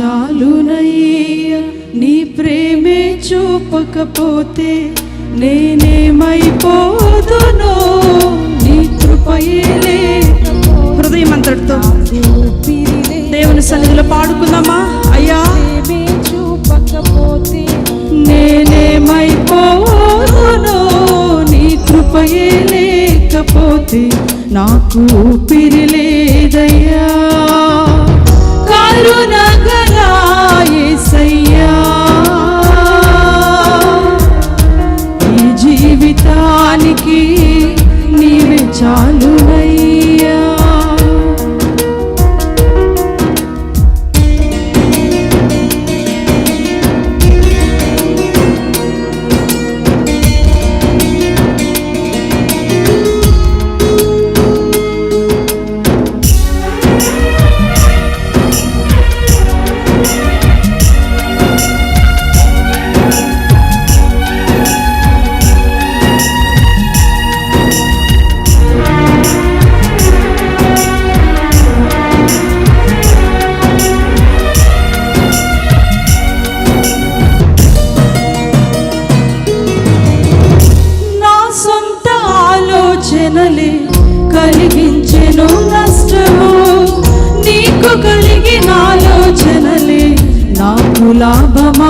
చాలునయ్యా నీ ప్రేమే చూపకపోతే నేనేమైపోదును నీ కృపయే హృదయం అంతటితో దేవుని సన్నిధిలో పాడుకుందామా? అయ్యా. చూపకపోతే నేనేమైపోదునో నీ కృపయే లేకపోతే నాకు ఊపిరి లేదయ్యా. నీవే చాలు ലാഭമാ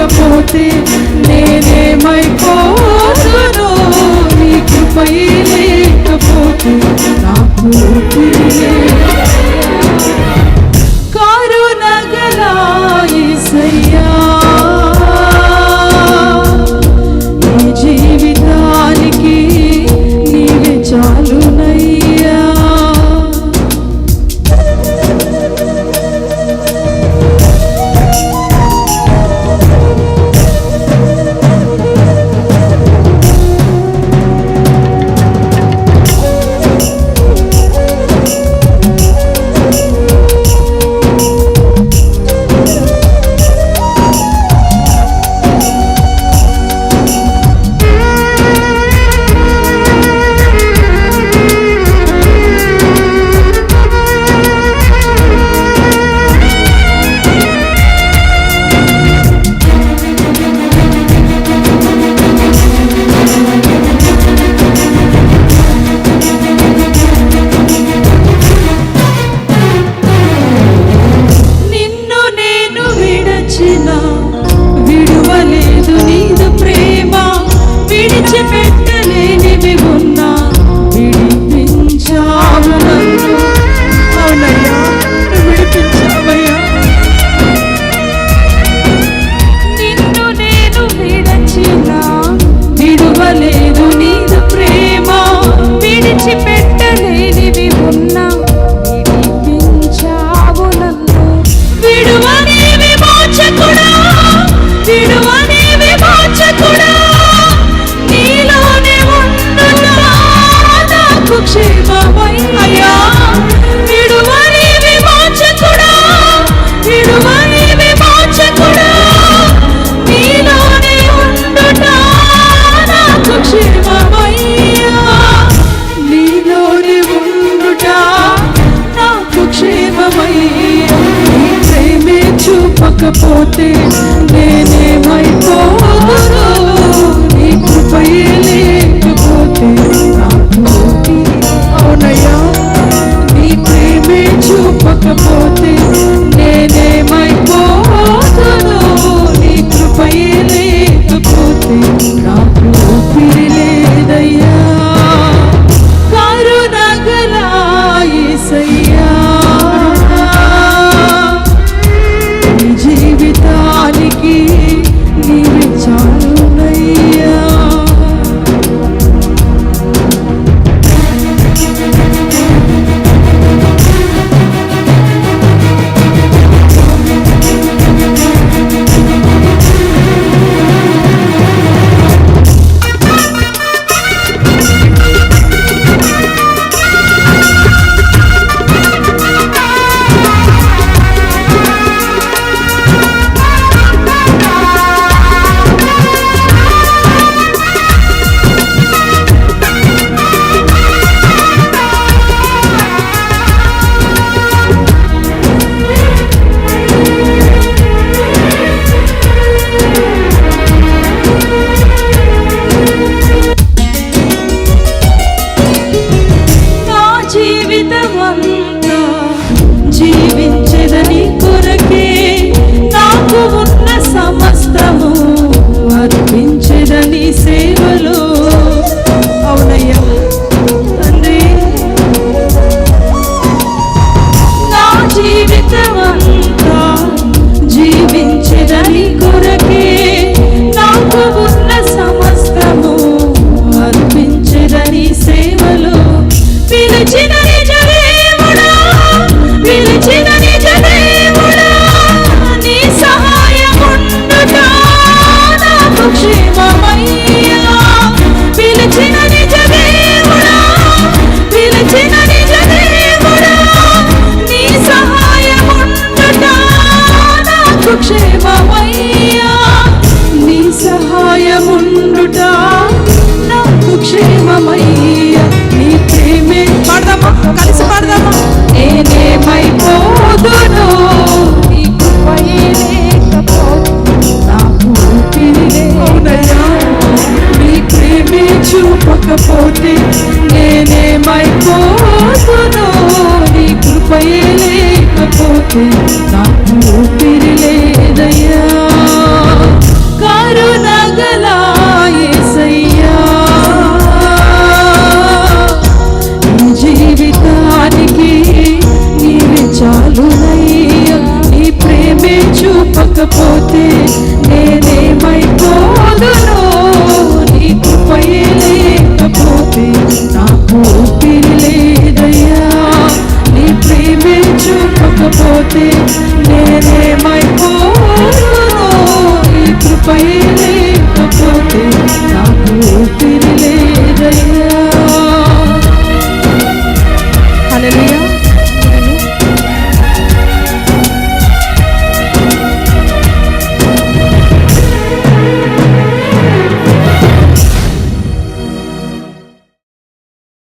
లేకపోతే నేనేమైపోతును? నీ కృపయే లేకపోతే నాకు originally నేనేమైపోతును